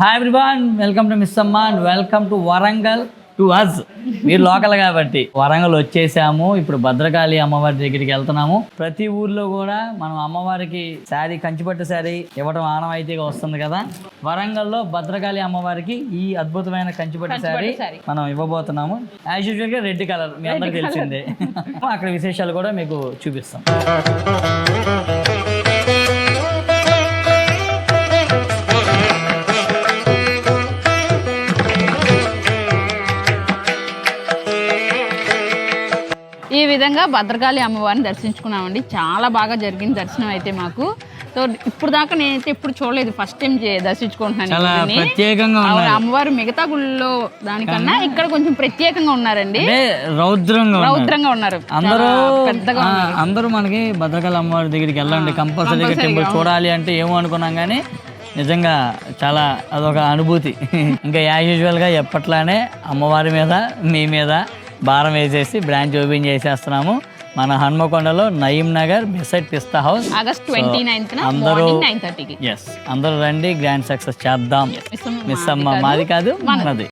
Hi everyone welcome to miss Amma and welcome to Warangal to us మీరు local కాబట్టి. వరంగల్ వచ్చేసాము. ఇప్పుడు భద్రకాళి అమ్మవారి దగ్గరికి వెళ్తున్నాము. ప్రతి ఊర్లో కూడా మనం అమ్మవారికి శారీ కంచిపట్టు శారీ ఇవ్వడం ఆనవాయితీగా వస్తుంది కదా. వరంగల్లో భద్రకాళి అమ్మవారికి ఈ అద్భుతమైన కంచిపట్టు శారీ మనం ఇవ్వబోతున్నాము. యాజ్ యూజువల్గా రెడ్ కలర్. మీ అందరికి తెలిసిందే. అక్కడ విశేషాలు కూడా మీకు చూపిస్తాం. ఈ విధంగా భద్రకాళి అమ్మవారిని దర్శించుకున్నామండి. చాలా బాగా జరిగింది దర్శనం అయితే మాకు. సో ఇప్పుడు దాకా నేనైతే ఇప్పుడు చూడలేదు. ఫస్ట్ టైం దర్శించుకుంటున్నాను అమ్మవారు మిగతా గుళ్ళో దానికన్నా ఇక్కడ కొంచెం ప్రత్యేకంగా ఉన్నారండి. రౌద్రంగా రౌద్రంగా ఉన్నారు. అందరూ పెద్దగా అందరూ మనకి భద్రకాళి అమ్మవారి దగ్గరికి వెళ్ళండి. కంపల్సరీగా టెంపుల్ చూడాలి అంటే ఏమో అనుకున్నాం కానీ నిజంగా చాలా అదొక అనుభూతి. ఇంకా యాజ్ యూజువల్గా ఎప్పట్లానే అమ్మవారి మీద మీ మీద భారం వేసేసి బ్రాంచ్ ఓపెన్ చేసేస్తున్నాము. మన హన్మకొండలో Nayeem Nagar beside Pista house. August twenty ninth అందరూ నైన్ థర్టీకి ఎస్ అందరూ రండి గ్రాండ్ సక్సెస్ చేద్దాం. మిస్ అమ్మ మాది కాదు. మనది.